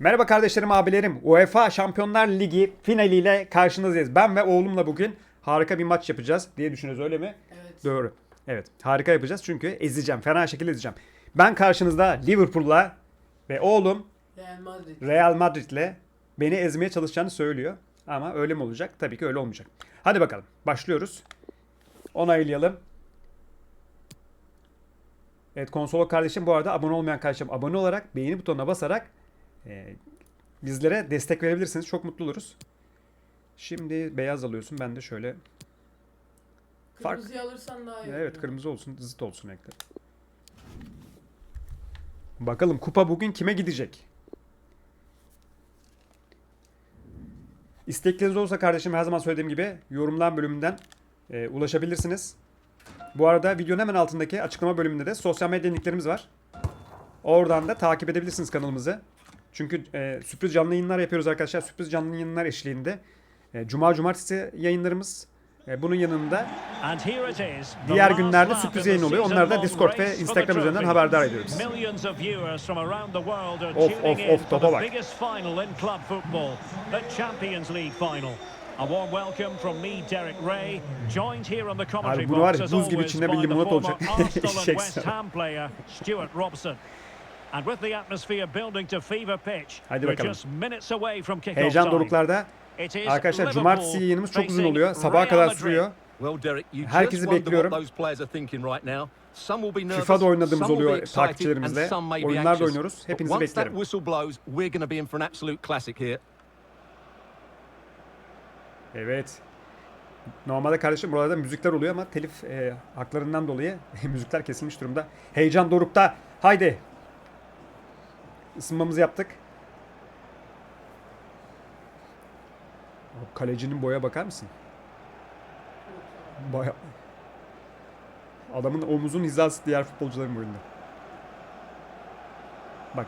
Merhaba kardeşlerim, abilerim. UEFA Şampiyonlar Ligi finaliyle karşınızdayız. Ben ve oğlumla bugün harika bir maç yapacağız diye düşünüyoruz öyle mi? Evet. Doğru. Evet, harika yapacağız çünkü ezeceğim, fena şekilde ezeceğim. Ben karşınızda Liverpool'la ve oğlum Real Madrid. Real Madrid'le beni ezmeye çalışacağını söylüyor. Ama öyle mi olacak? Tabii ki öyle olmayacak. Hadi bakalım, başlıyoruz. Onaylayalım. Evet konsolo kardeşim bu arada abone olmayan kardeşim abone olarak beğeni butonuna basarak e, bizlere destek verebilirsiniz. Çok mutlu oluruz. Şimdi beyaz alıyorsun. Ben de şöyle Fark- Kırmızıyı alırsan daha iyi. evet olur. kırmızı olsun, zıt olsun renkler. Bakalım kupa bugün kime gidecek? İstekleriniz olursa kardeşim her zaman söylediğim gibi yorumlar bölümünden e, ulaşabilirsiniz. Bu arada videonun hemen altındaki açıklama bölümünde de sosyal medya linklerimiz var. Oradan da takip edebilirsiniz kanalımızı. Çünkü e, sürpriz canlı yayınlar yapıyoruz arkadaşlar. Sürpriz canlı yayınlar eşliğinde. E, Cuma cumartesi yayınlarımız. E, bunun yanında. Diğer günlerde sürpriz yayın oluyor. Onları da Discord ve Instagram üzerinden haberdar ediyoruz. Of Of, of, topa bak. A warm welcome from me, Derek Ray, joined here on the commentary box as always by the former olacak. Arsenal and West. Ham player Stuart Robson. And with the atmosphere building to fever pitch, Hadi we're bakalım. just minutes away from kick-off heyecan doruklarda. It is Arkadaşlar cumartesi yayınımız çok uzun oluyor. Sabaha kadar sürüyor. Well, Derek, you Herkesi just wonder bekliyorum. what those players are thinking right now. Some will be nervous, FIFA'da oynadığımız oluyor excited, takipçilerimizle. and some may be Oyunlar da anxious. oynuyoruz. Hepinizi once that beklerim. whistle blows, we're going to be in for an absolute classic here. Evet. Normalde kardeşim buralarda müzikler oluyor ama telif e, haklarından dolayı müzikler kesilmiş durumda. Heyecan dorukta. Haydi. Isınmamızı yaptık. Kalecinin boya bakar mısın? Baya... Adamın omuzun hizası diğer futbolcuların boyunda. Bak.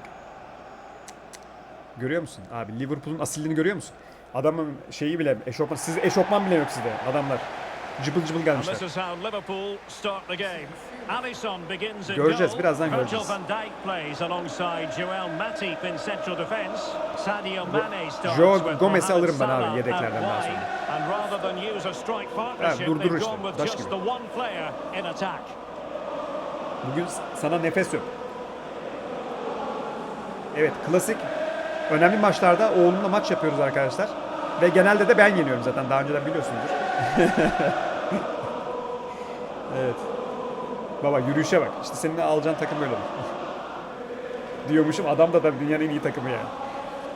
Görüyor musun? Abi Liverpool'un asilliğini görüyor musun? Adamın şeyi bile eşofman siz eşofman bile yok sizde adamlar. Cıbıl cıbıl gelmişler. Göreceğiz, birazdan göreceğiz. Joe Mohamed alırım ben abi yedeklerden daha sonra. partnership, durdurur işte, just gibi. Bugün sana nefes yok. Evet klasik önemli maçlarda oğlumla maç yapıyoruz arkadaşlar. Ve genelde de ben yeniyorum zaten daha önceden biliyorsunuzdur. evet. Baba yürüyüşe bak. İşte senin alacağın takım böyle olur. Diyormuşum adam da da dünyanın en iyi takımı yani.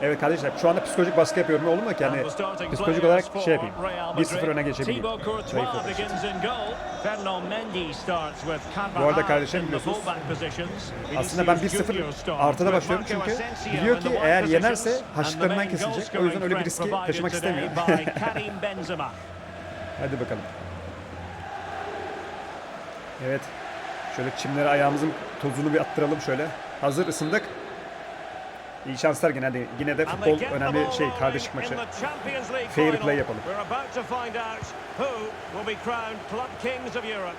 Evet kardeşler şu anda psikolojik baskı yapıyorum oğlum ki yani psikolojik olarak şey yapayım. for Real 1-0 Madrid. öne geçebileyim. Bu arada kardeşim biliyorsunuz. Aslında ben Vinicius 1-0 Junior starts artıda başlıyorum çünkü biliyor ki eğer yenerse main kesilecek. O yüzden öyle bir riski taşımak istemiyor. today by Karim Benzema. Hadi bakalım. Evet. Şöyle çimlere ayağımızın tozunu bir attıralım şöyle. Hazır ısındık. İyi şanslar gene de. Yine de futbol önemli şey kardeşlik maçı. Fair play yapalım. We're about to find out who will be crowned Club Kings of Europe.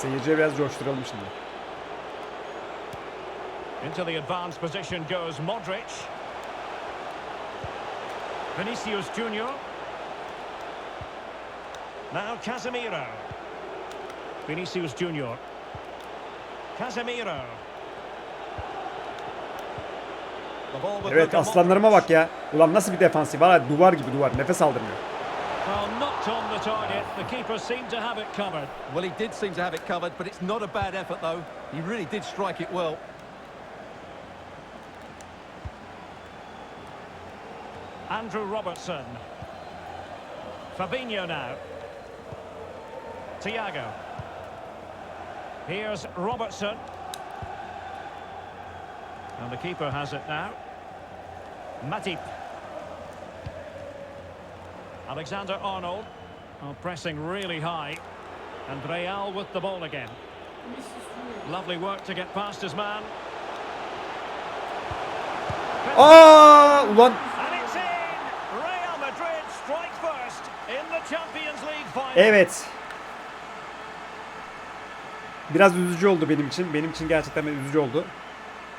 Seyirciye biraz coşturalım şimdi. Into the advanced position goes Modric. Vinicius Junior. Now Casemiro. Vinicius Junior. Casemiro. Evet aslanlarıma bak ya. Ulan nasıl bir defansif var. Duvar gibi duvar. Nefes aldırmıyor. Well, knocked on the target. The keeper seemed to have it covered. Well, he did seem to have it covered, but it's not a bad effort, though. He really did strike it well. Andrew Robertson. Fabinho now. Thiago. Here's Robertson. And the keeper has it now. Matip. Alexander Arnold. Oh, pressing really high. And Real with the ball again. Lovely work to get past his man. Oh, Aa ulan And it's in! Real final. Evet. Biraz üzücü oldu benim için. Benim için gerçekten üzücü oldu.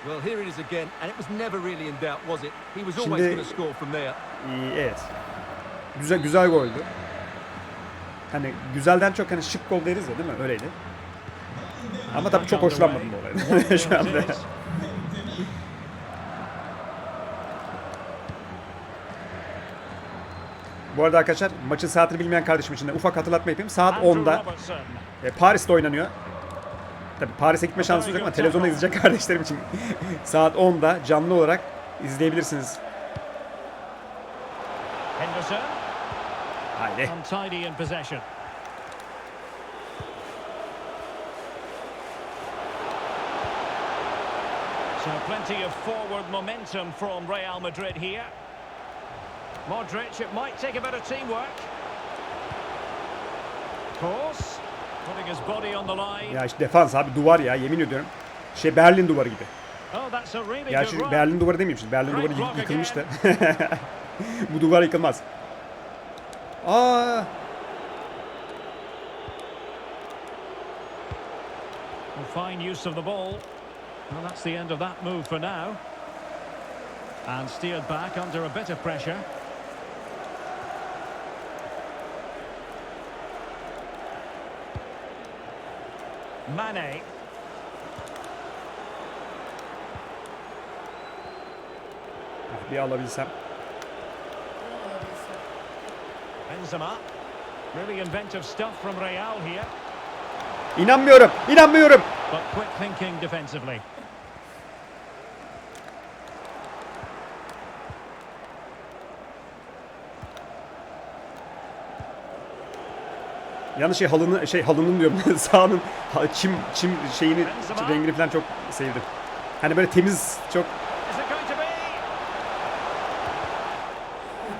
Well, here it is again, and it was never really in doubt, was it? He was always going to score from there. İyi, evet. Güzel güzel goldü. Hani güzelden çok hani şık gol deriz ya değil mi? Öyleydi. Ama tabii çok hoşlanmadım bu olaydan şu anda. Bu arada arkadaşlar maçın saatini bilmeyen kardeşim için de ufak hatırlatma yapayım. Saat Andrew 10'da Robertson. e, Paris'te oynanıyor. Tabii Paris'e gitme şansınız yok ama televizyonda izleyecek kardeşlerim için saat 10'da canlı olarak izleyebilirsiniz. Henderson. Haydi. Untidy in possession. So plenty of forward momentum from Real Madrid here. Modric, it might take a bit of teamwork. Course, putting his body on the line. Ya işte defans abi duvar ya yemin ediyorum. Şey Berlin duvarı gibi. Oh, Gerçi. Berlin duvarı demeyeyim şimdi. Berlin duvarı yık- yıkılmıştı. Bu duvar yıkılmaz. Aa, Well, fine use of the ball. Well, that's the end of that move for now. And steered back under a bit of pressure. Mane. bir alabilsem. Benzema. Really inventive stuff from Real here. İnanmıyorum. İnanmıyorum. But quick thinking defensively. Yalnız şey halını şey halının diyorum. Sahanın ha- çim çim şeyini rengini falan çok sevdim. Hani böyle temiz çok?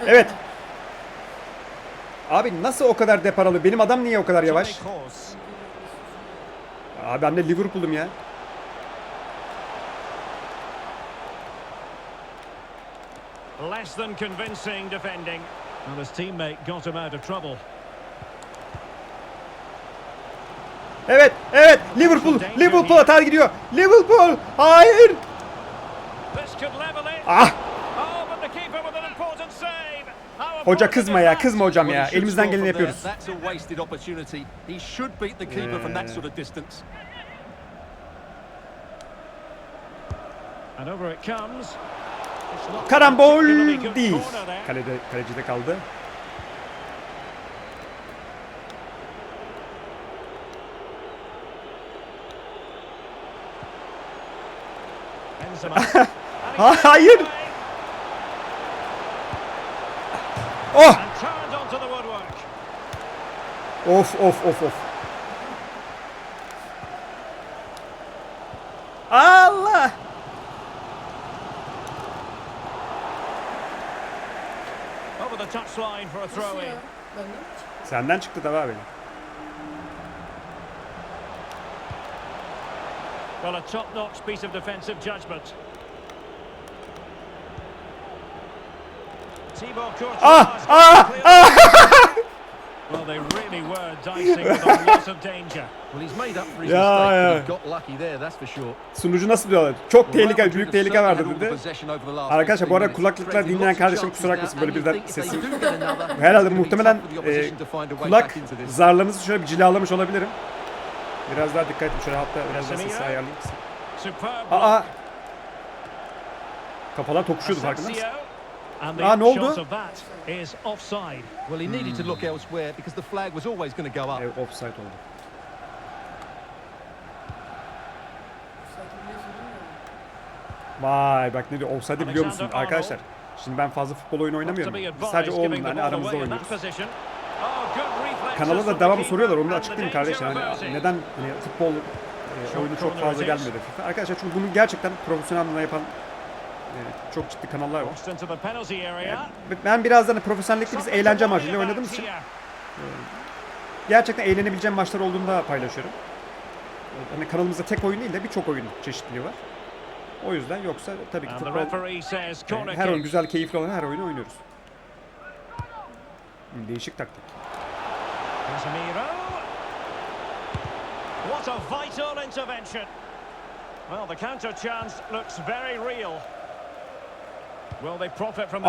Evet. Abi nasıl o kadar depar alıyor? Benim adam niye o kadar yavaş? Abi ben de Liverpool'um ya. Less than convincing defending. Well, his teammate got him out of trouble. Evet, evet. Liverpool, Liverpool atar gidiyor. Liverpool. Hayır. Ah, Oh, but the keeper with an important save. How hoca kızma ya, kızma hocam ya. Elimizden geleni yapıyoruz. Karambol değil. Kalede, kalecide kaldı. Hayır. Oh! Of of of of. Allah! Over the touchline for a throw in. Senden çıktı tabii abi. Well, a top-notch piece of defensive judgment. Ah! Ah! Ah! Well, they really were dicing with a lot of danger. Well, he's made up for his Ya, mistake, ya. but he got lucky there, that's for sure. Sunucu nasıl diyorlar? Çok tehlike, büyük tehlike vardı dedi. Arkadaşlar bu 15 arada kulaklıklar dinleyen kardeşim kusura bakmasın böyle birden it's Herhalde muhtemelen e, kulak zarlarınızı şöyle bir cilalamış olabilirim. Biraz daha dikkat edin. Şöyle hatta biraz daha sesi ayarlayayım. Aa! Kafalar tokuşuyordu farkında mısın? Ah, ne the oldu? shot of that is offside. Well, he needed to look elsewhere because the flag was always going to go up. Evet, offside oldu. Vay bak ne diyor offside'ı biliyor musun arkadaşlar? Şimdi ben fazla futbol oyunu oynamıyorum. Sadece the hani aramızda oynuyoruz. Oh, Kanala da keeper soruyorlar onu da açıklayayım danger Hani neden hani futbol e, oyunu çok fazla gelmedi FIFA. Arkadaşlar çünkü bunu gerçekten profesyonel anlamda yapan e, çok ciddi kanallar var. Ben biraz da hani profesyonellikle biz eğlence about oynadığımız için here. gerçekten eğlenebileceğim maçlar olduğunda paylaşıyorum. Hani kanalımızda tek oyun değil de birçok oyun çeşitliliği var. O yüzden yoksa tabii ki futbol e, her oyun güzel, keyifli olan her oyunu oynuyoruz. Değişik taktik. What a vital intervention. Well, the counter chance looks very real. Will they profit from the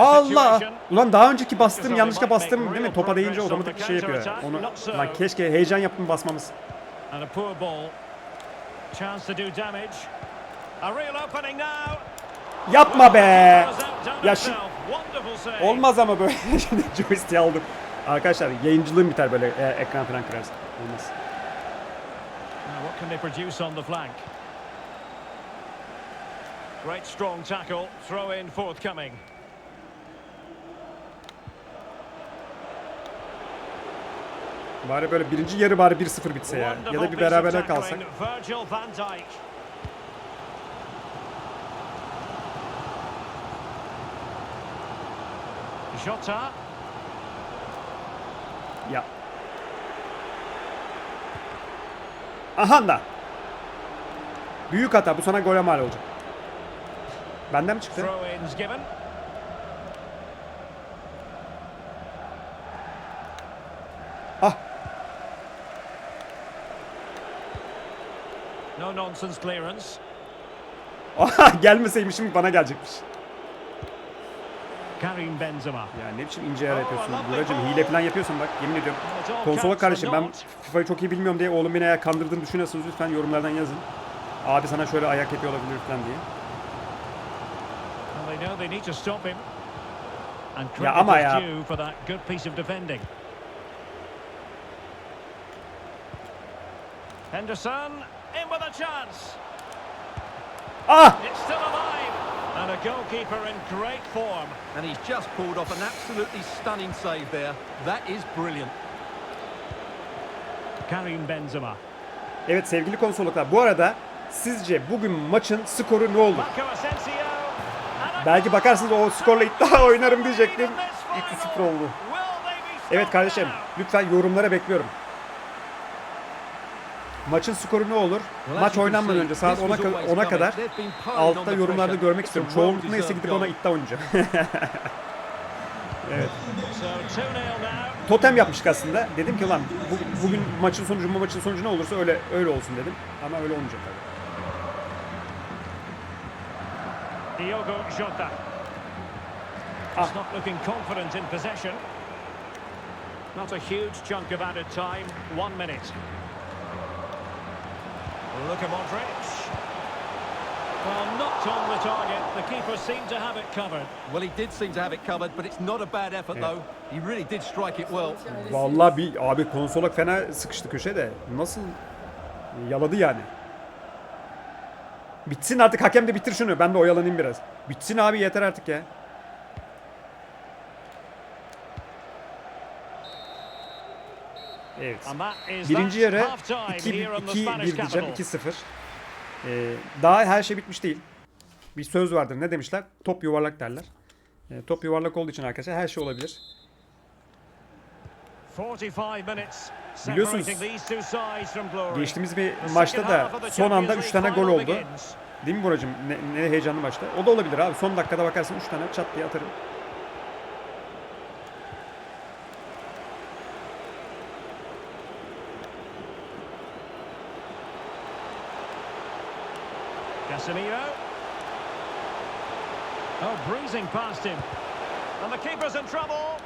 Allah! Ulan daha önceki bastım yanlışlıkla bastım değil mi? Topa değince otomatik bir şey yapıyor. Onu lan keşke heyecan yaptım basmamız. Yapma be! Ya şu olmaz ama böyle şimdi joystick'i aldım. Arkadaşlar yayıncılığım biter böyle e, ekran falan kırarsa. Olmaz. Now, what can they produce on the flank? Great strong tackle. Throw in forthcoming. Bari böyle birinci yarı bari 1-0 bitse ya. Ya da bir tackling. kalsak. Jota. Ya. Aha da. Büyük hata. Bu sana gole mal olacak. Benden mi çıktı? Ah. No nonsense clearance. Aha gelmeseymişim bana gelecekmiş. Karim Benzema. Ya ne biçim ince yer yapıyorsun. Buracım hile falan yapıyorsun bak yemin ediyorum. All Konsola kardeşim ben. FIFA'yı çok iyi bilmiyorum diye oğlum beni eğer kandırdığını düşünüyorsanız lütfen yorumlardan yazın. Abi sana şöyle ayak yapıyor olabilir falan diye. Well, they know they need to stop him. And Ya credit ama is ya. due for that good piece of defending. Henderson in with a chance. Ah! It's still alive. And a goalkeeper in great form. And he's just pulled off an absolutely stunning save there. That is brilliant. Karim Benzema. Evet sevgili konsoloklar bu arada sizce bugün maçın skoru ne olur? Belki bakarsınız o skorla iddia oynarım diyecektim. in this 2-0 final. oldu. Evet kardeşim lütfen yorumlara bekliyorum. Maçın skoru ne olur? Maç oynanmadan önce saat this 10'a was ka- always 10'a coming. kadar altta yorumlarda görmek istiyorum. Çoğunlukla neyse gidip ona iddia oynayacağım. evet. So 2-0 now. Totem yapmıştık aslında. Dedim ki lan bu, bugün maçın sonucu bu maçın sonucu ne olursa öyle öyle olsun dedim. Ama öyle olmayacak tabii. Diogo Jota. Ah. He's not looking confident in possession. Not a huge chunk of added time. One minute. Look at Modric. Well, not on the target. The keeper seemed to have it covered. Well, he did seem to have it covered, but it's not a bad effort, Yeah. though. He really did strike it well. Vallahi bir abi konsola fena sıkıştı köşede. Nasıl yaladı yani. Bitsin artık hakem de bitir şunu. Ben de oyalanayım biraz. Bitsin abi yeter artık ya. Evet. Birinci yarı half-time 2 here in the 2 Spanish 1 diyeceğim. capital. 2-0. Ee, daha her şey bitmiş değil. Bir söz vardır. Ne demişler? Top yuvarlak derler. Ee, top yuvarlak olduğu için arkadaşlar her şey olabilir. 45 minutes Biliyorsunuz. Geçtiğimiz bir maçta da son anda Champions 3 tane gol oldu. Değil mi Buracığım? Ne, ne heyecanlı maçta. O da olabilir abi. Son dakikada bakarsın 3 tane çat diye atarım. Casemiro. Oh, breezing past him. And the keeper's in trouble.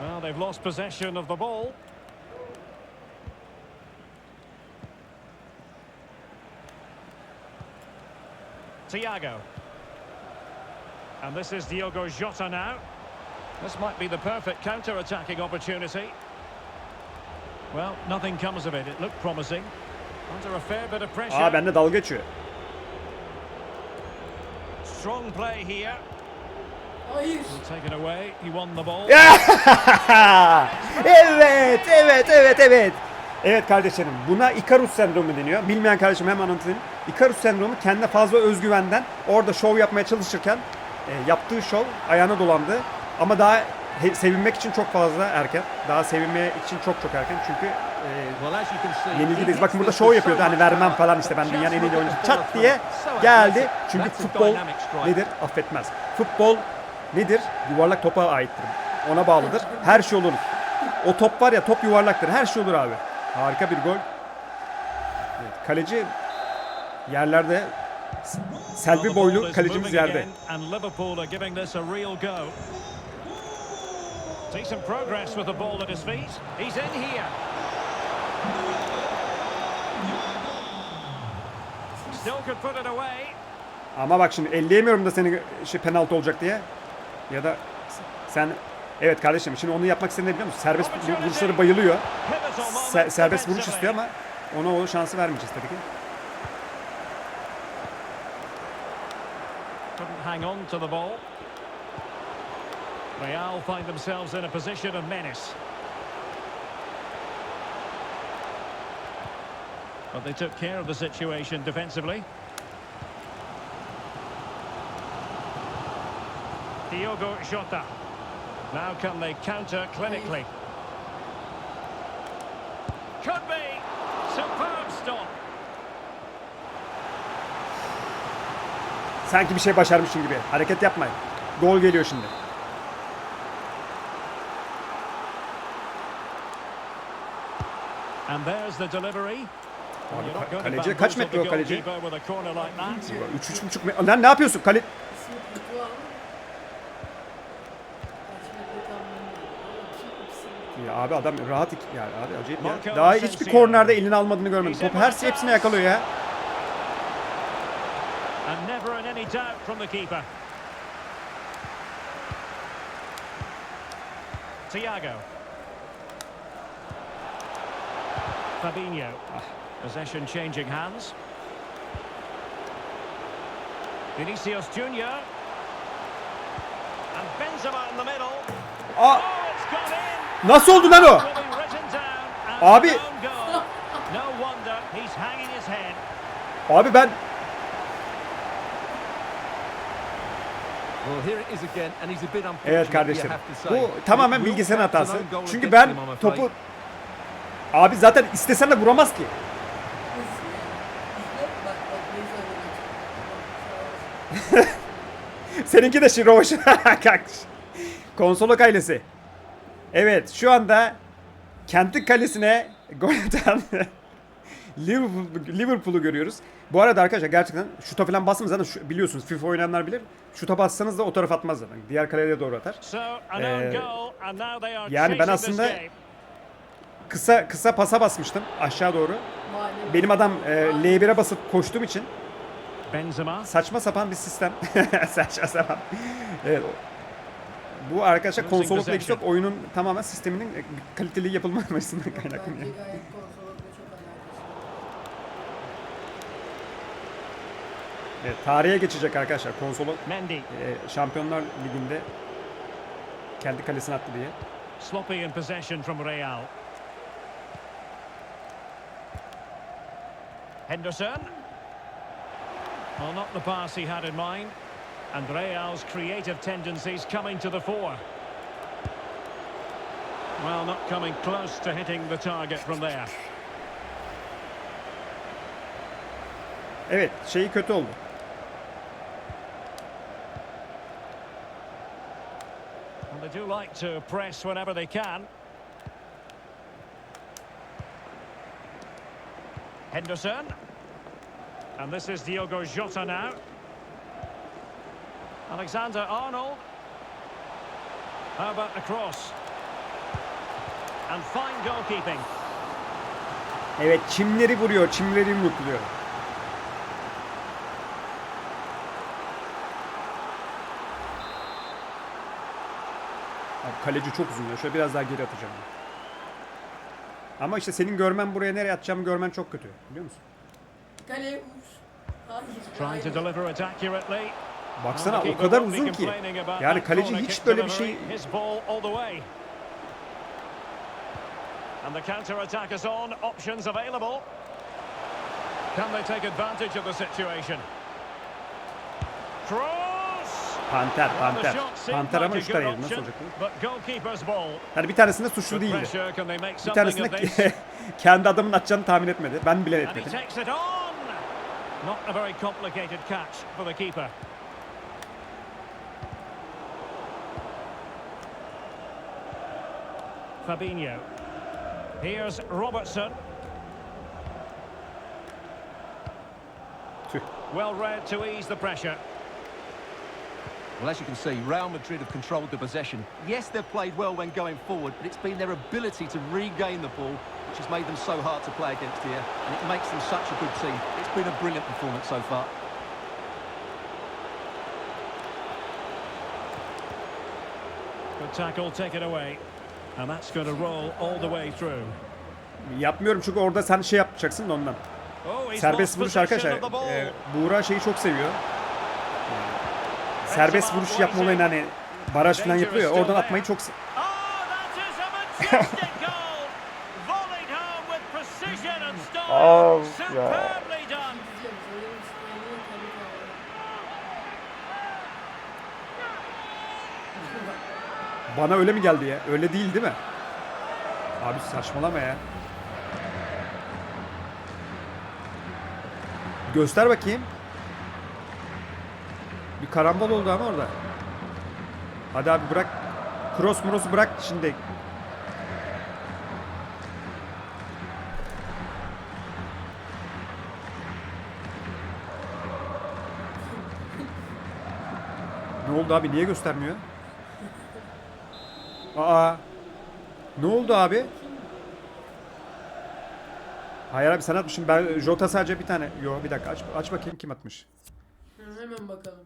Well, they've lost possession of the ball. Thiago. And this is Diogo Jota now. This might be the perfect counter-attacking opportunity. Well, nothing comes of it. It looked promising. Under a fair bit of pressure. Aa bende dalga geçiyor. Strong play here. Hayır. Taken away. He won the ball. evet, evet, evet, evet. Evet kardeşlerim buna Icarus sendromu deniyor. Bilmeyen kardeşim hemen anlatayım. Icarus sendromu kendine fazla özgüvenden orada şov yapmaya çalışırken e, yaptığı şov ayağına dolandı. Ama daha he- sevinmek için çok fazla erken. Daha sevinmeye için çok çok erken. Çünkü e, see, yenilgideyiz. Bakın burada şov yapıyordu. with Hani vermem falan işte ben dünyanın en iyi oyuncusu. Çat diye geldi. Çünkü futbol nedir? Affetmez. Futbol nedir? Yuvarlak topa aittir. Ona bağlıdır. Her şey olur. O top var ya top yuvarlaktır. Her şey olur abi. Harika bir gol. Evet, kaleci yerlerde Selvi boylu kalecimiz yerde. again, And Liverpool are giving this a real go. Decent progress with the ball at his feet. He's in here. Still could put it away. Ama bak şimdi elleyemiyorum da seni şey penaltı olacak diye. Ya da sen evet kardeşim şimdi onu yapmak istediğini biliyor musun? Serbest vuruşları bayılıyor. Se- serbest vuruş istiyor ama ona o şansı vermeyeceğiz tabii ki. Hang on to the ball. Real find themselves in a position of menace. But they took care of the situation defensively. Diogo Jota. Now can they counter clinically? Could be. Superb stop. Sanki bir şey başarmışsın gibi. Hareket yapmayın. Gol geliyor şimdi. And there's the delivery. Abi, kaleci kaç metre o kaleci? goalkeeper with a corner like that. 3 3,5 metre. Lan ne yapıyorsun? Kale İsmi Kutu ama. Kaç metre tam bilmiyorum. Ama iki- ikisi- ya abi adam rahat iki yani abi acayip ya. Daha hiçbir kornerde elini almadığını görmedim. Topu her hepsine yakalıyor ya. And never in any doubt from the keeper. Thiago. Fabinho. Possession changing hands. Vinicius Junior. And Benzema in the middle. Aa, Oh, it's gone in. Nasıl oldu lan o? Abi. Abi ben Evet say. Bu tamamen bilgisayar hatası. Çünkü ben topu Abi zaten istesen de vuramaz ki. Seninki de Şirovaş. Konsolok ailesi. Evet şu anda kendi kalesine gol atan Liverpool- Liverpool'u görüyoruz. Bu arada arkadaşlar gerçekten şuta falan basmanız zaten şu- biliyorsunuz FIFA oynayanlar bilir. Şuta bassanız da o taraf atmaz zaten. Diğer kaleye doğru atar. Ee, yani ben aslında-. Kısa kısa pasa basmıştım aşağı doğru. Benim adam e, L1'e basıp koştuğum için Benzema. saçma sapan bir sistem. saçma sapan. Evet. Bu arkadaşlar konsolokla ilgisi yok. possession. Oyunun tamamen sisteminin e, kaliteli yapılmamasından kaynaklanıyor. Evet, tarihe geçecek arkadaşlar konsolu e, Şampiyonlar Ligi'nde kendi kalesine attı diye. Sloppy in possession from Real. Henderson. Well, not the pass he had in mind. And Real's creative tendencies coming to the fore. Well, not coming close to hitting the target from there. Evet, şeyi kötü oldu. And they do like to press whenever they can. Henderson. And this is Diogo Jota now. Alexander Arnold. How about the cross? And fine goalkeeping. Evet, çimleri vuruyor, çimleri yumrukluyor. Abi kaleci çok uzun ya. Şöyle biraz daha geri atacağım. Ama işte senin görmen buraya nereye atacağımı görmen çok kötü. Biliyor musun? Kaleye vur. Hayır. Trying to deliver it accurately. Baksana o kadar uzun ki. Yani kaleci hiç böyle bir şey. And the counter attack is on. Options available. Can they take advantage of the situation? Cross. Panter, panter. Panter ama like a üç good tane yedi. Nasıl olacak bu? Yani bir tanesinde suçlu değildi. Bir tanesinde kendi adamın atacağını tahmin etmedi. Ben bile etmedim. Not a very complicated catch for the keeper. Fabinho. Here's Robertson. Well read to ease the pressure. Well, as you can see, Real Madrid have controlled the possession. Yes, they've played well when going forward, but it's been their ability to regain the ball which has made them so hard to play against here, and it makes them such a good team. It's been a brilliant performance so far. Good tackle, take it away. And that's going to roll all the way through. Yapmıyorum çünkü orada sen şey yapacaksın da ondan. Oh, Serbest vuruş arkadaşlar. E, Buğra şeyi çok seviyor. Serbest vuruş yapma olayını hani baraj falan yapıyor ya oradan atmayı çok Oh, that is a majestic goal! Volleyed home with precision and style. Oh, Superbly done. Diyeceğim, söylemek istediğini tabii ki alırım. Bana öyle mi geldi ya? Öyle değil değil mi? Abi saçmalama ya. Göster bakayım. Bir karambol oldu ama orada. Hadi abi bırak. Cross muros'u bırak şimdi. Ne oldu abi? Niye göstermiyor? Aa. Ne oldu abi? Hayır abi sen atmışsın. Ben Jota sadece bir tane. Yo bir dakika aç, aç bakayım kim atmış. Hı, Hemen bakalım.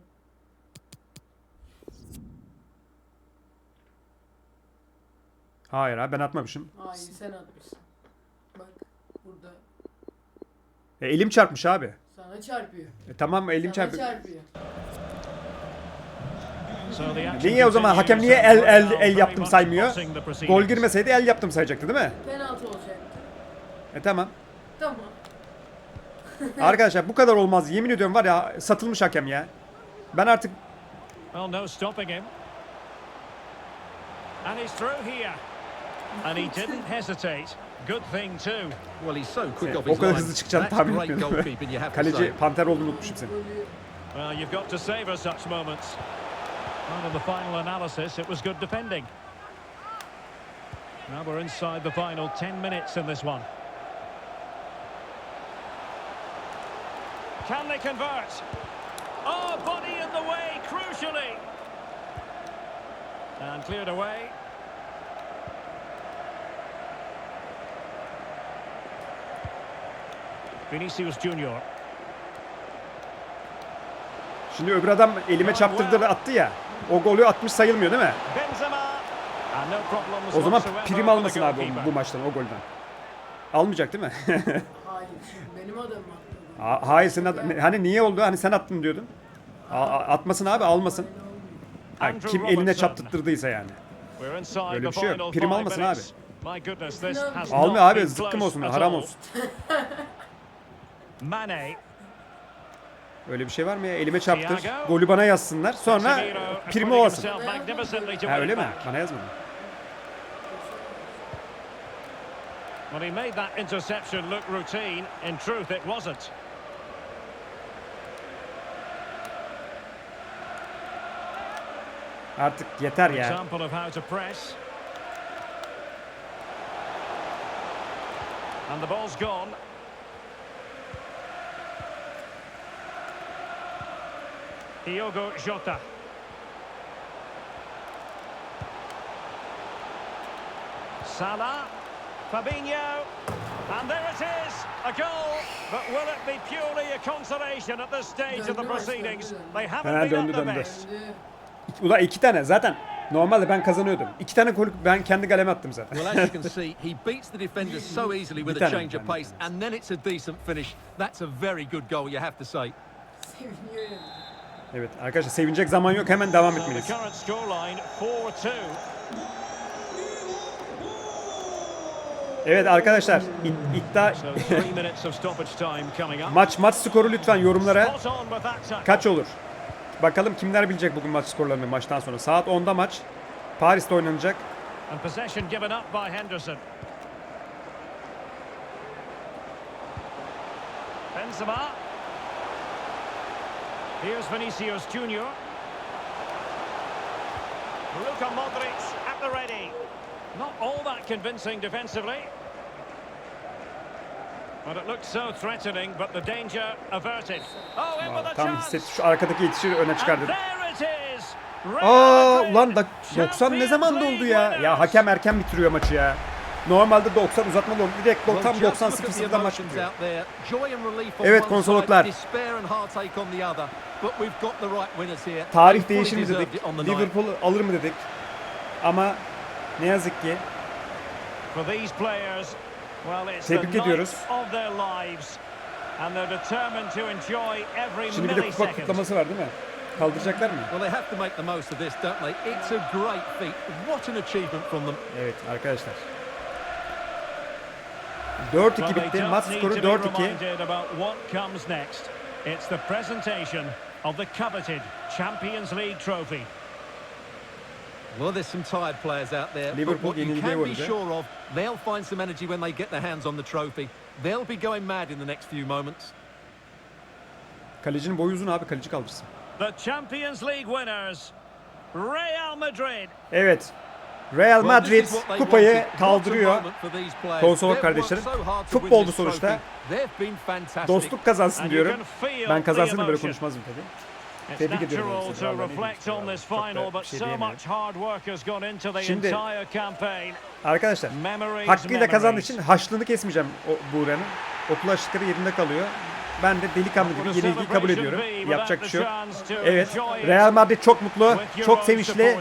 Hayır abi ben atmamışım. Hayır sen atmışsın. Bak burada E, elim çarpmış abi. sana çarpıyor. E, tamam elim Sana çarpıyor. çarpıyor. Niye o zaman hakem niye el el el yaptım saymıyor? Gol girmeseydi el yaptım sayacaktı değil mi? Penaltı olacak. E tamam. Tamam. Arkadaşlar bu kadar olmaz. Yemin ediyorum var ya satılmış hakem ya. Ben artık Well, no stopping him. And he's through here. And he didn't hesitate. Good thing too. Well, he's so quick Evet, off o his kadar line. hızlı çıkacağını tahmin say. kaleci panter olduğunu unutmuşum seni. Well, you've got to savour such moments. İn the final analysis, it was good defending. Now we're inside the final 10 minutes in this one. Can they convert? Oh, body in the way, crucially. And cleared away. Vinicius Junior. Şimdi öbür adam elime çarptırdı ve attı ya. O golü atmış sayılmıyor değil mi? O zaman prim almasın abi bu, maçtan o golden. Almayacak değil mi? Hayır şimdi benim adamım attı. Ha- Hayır sen hani niye oldu? Hani sen attın diyordun. A- atmasın abi almasın. Ha, kim eline Robertson. çarptırttırdıysa yani. Öyle bir şey yok. Prim almasın has Almıyor abi zıkkım olsun haram olsun. Mane. Öyle bir şey var mı ya? Elime çarptır. Golü bana yazsınlar. Sonra primi o alsın. Ha öyle mi? Bana yazmadın. Well, he made that interception look routine. In truth, it wasn't. Artık yeter ya. And the ball's gone. Diogo Jota. Salah. Fabinho. And there it is, a goal. But will it be purely a consolation at this stage of the proceedings? They Ha, haven't been döndü, at döndü. best. Ulan iki tane zaten. Normalde ben kazanıyordum. İki tane golü ben kendi galeme attım zaten. Well, as you can see, he beats the defenders so easily with a change of pace, and then it's a decent finish. That's a very good goal, you have to say. Evet arkadaşlar sevinecek zaman yok hemen devam etmeliyiz. current scoreline 4-2. Evet arkadaşlar id- iddia maç maç skoru lütfen yorumlara kaç olur? Bakalım kimler bilecek bugün maç skorlarını maçtan sonra. Saat 10'da maç. Paris'te oynanacak. Benzema. Here's Vinicius Junior. Luka Modric at the ready. Not all that convincing defensively. But it looked so threatening, but the danger averted. Oh, Tam chance. hissetti. Şu arkadaki yetişir öne çıkar And dedim. there it is. Aa ulan da 90 ne zaman doldu ya? Ya hakem erken bitiriyor maçı ya. Normalde 90 uzatmalı oldu. Direkt Well, tam just 90 look at the 0'dan maç bitiyor. Evet, here. Tarih değişir mi dedik. Liverpool alır mı dedik. Ama ne yazık ki Tebrik ediyoruz. şimdi bir de kupa kutlaması var değil mi? Kaldıracaklar mı? Well, they have to make the most of this, don't they? It's a great feat. What an achievement from them. Evet arkadaşlar. 4-2 they bitti. don't Maç need skoru to be 4-2. reminded about what comes next. It's the presentation of the coveted Champions League trophy. Well, there's some tired players out there. Liverpool but what you can be sure of, they'll find some energy when they get their hands on the trophy. They'll be going mad in the next few moments. Kalecinin boyu uzun abi kaleci kaldırsın. The Champions League winners, Real Madrid. Evet. Real Madrid kupayı kaldırıyor. Konsolok kardeşlerim. Futboldu sonuçta. Dostluk kazansın diyorum. Ben kazansın böyle konuşmazdım tabii. Tebrik ediyorum şey Şimdi-. Arkadaşlar hakkıyla kazandığı için haçlığını kesmeyeceğim o Buğra'nın. Okul açlıkları yerinde kalıyor. Ben de delikanlı gibi yenilgiyi kabul ediyorum. Yapacak bir şey yok. Evet. Real Madrid çok mutlu, çok sevinçli.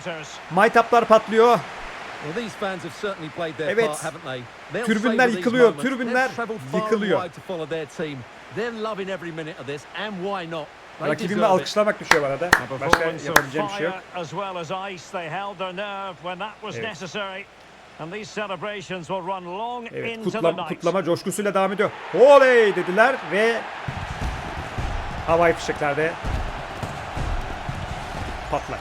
Maytaplar patlıyor. Well, these fans have certainly played their Evet. part, haven't they? They'll Tribünler savour these yıkılıyor, moments. tribünler They've travelled far and yıkılıyor. wide to follow their team. They're loving every minute of this, and why not? They Rakibimi alkışlamak düşüyor bana da. Başka yapabileceğim bir şey yok. fire as well as ice. They held their nerve when that was Evet. necessary. And these celebrations will run long Evet, into the kutlama, night. kutlama coşkusuyla devam ediyor. Oley dediler ve havai fişeklerde patlar.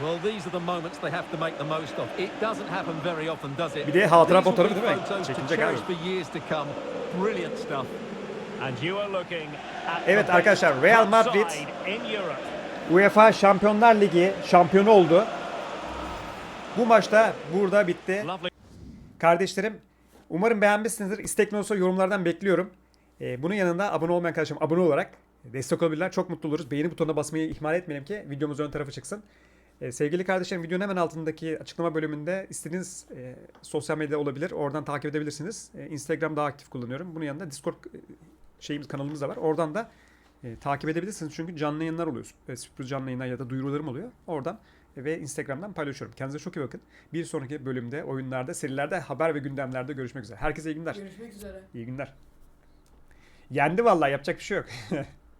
Well, these are the moments they have to make the most of. It doesn't happen very often, does it? Bir de hatıra fotoğrafı değil mi? photos to Çekilecek cherish abi. for years to come. Brilliant stuff. And you are looking at Evet arkadaşlar, Real Madrid-. UEFA Şampiyonlar Ligi şampiyonu oldu. Bu maçta burada bitti. Kardeşlerim umarım beğenmişsinizdir. İstek olursa yorumlardan bekliyorum. Ee, bunun yanında abone olmayan arkadaşım abone olarak destek olabilirler. Çok mutlu oluruz. Beğeni butonuna basmayı ihmal etmeyelim ki videomuz ön tarafı çıksın. Ee, sevgili kardeşlerim videonun hemen altındaki açıklama bölümünde istediğiniz e, sosyal medya olabilir. Oradan takip edebilirsiniz. E, Instagram daha aktif kullanıyorum. Bunun yanında Discord e, şeyimiz kanalımız da var. Oradan da e, takip edebilirsiniz. Çünkü canlı yayınlar oluyor. E, sürpriz canlı yayınlar ya da duyurularım oluyor. Oradan ve Instagram'dan paylaşıyorum. Kendinize çok iyi bakın. Bir sonraki bölümde, oyunlarda, serilerde, haber ve gündemlerde görüşmek üzere. Herkese iyi günler. Görüşmek üzere. İyi günler. Yendi vallahi yapacak bir şey yok.